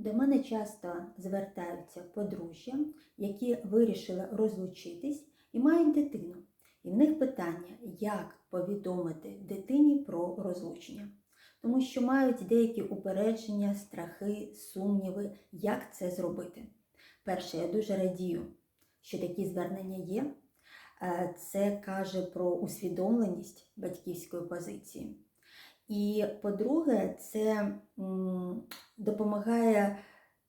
До мене часто звертаються подружжя, які вирішили розлучитись і мають дитину. І в них питання, як повідомити дитині про розлучення. Тому що мають деякі упередження, страхи, сумніви, як це зробити. Перше, я дуже радію, що такі звернення є. Е, Це каже про усвідомленість батьківської позиції. І по-друге, це допомагає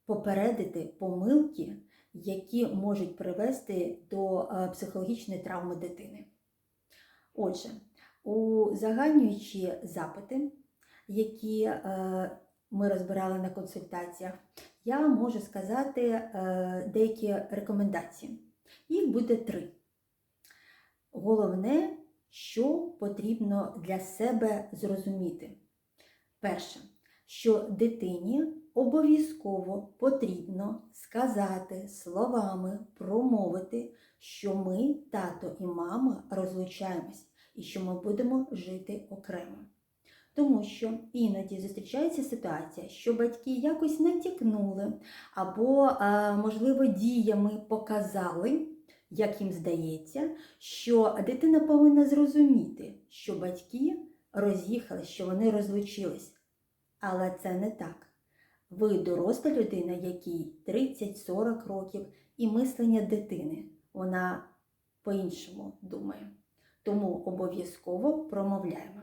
попередити помилки, які можуть привести до е, психологічної травми дитини. Отже, узагальнюючи запити, які е, ми розбирали на консультаціях, я можу сказати е, деякі рекомендації. Їх буде три. Головне, що потрібно для себе зрозуміти. Перше, що дитині обов'язково потрібно сказати словами, промовити, що ми, тато і мама, розлучаємось і що ми будемо жити окремо. Тому що іноді зустрічається ситуація, що батьки якось натякнули або, е, можливо, діями показали, як їм здається, що дитина повинна зрозуміти, що батьки роз'їхали, що вони розлучились. Але це не так. Ви доросла людина, якій 30-40 років, і мислення дитини. Вона по-іншому думає. Тому обов'язково промовляємо.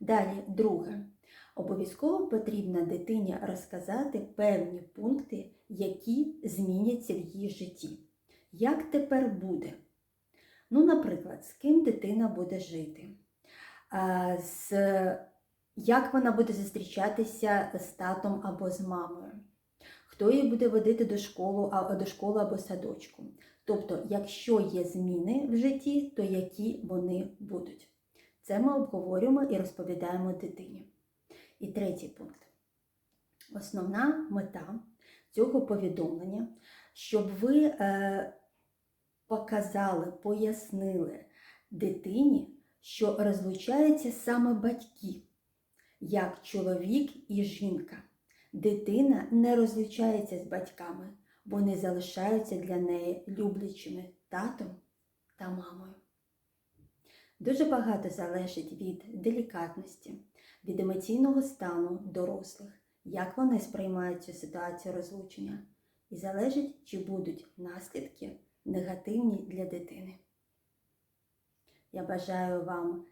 Далі, друге. Обов'язково потрібно дитині розказати певні пункти, які зміняться в її житті. Як тепер буде? Ну, наприклад, з ким дитина буде жити, з, як вона буде зустрічатися з татом або з мамою, хто її буде водити до школи, до школи або садочку. Тобто, якщо є зміни в житті, то які вони будуть. Це ми обговорюємо і розповідаємо дитині. І третій пункт. Основна мета цього повідомлення, щоб ви е, показали, пояснили дитині, що розлучаються саме батьки, як чоловік і жінка. Дитина не розлучається з батьками, вони залишаються для неї люблячими татом та мамою. Дуже багато залежить від делікатності, від емоційного стану дорослих, як вони сприймають цю ситуацію розлучення, і залежить, чи будуть наслідки негативні для дитини. Я бажаю вам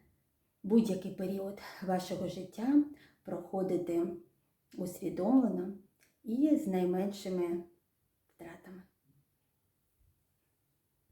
будь-який період вашого життя проходити усвідомлено і з найменшими.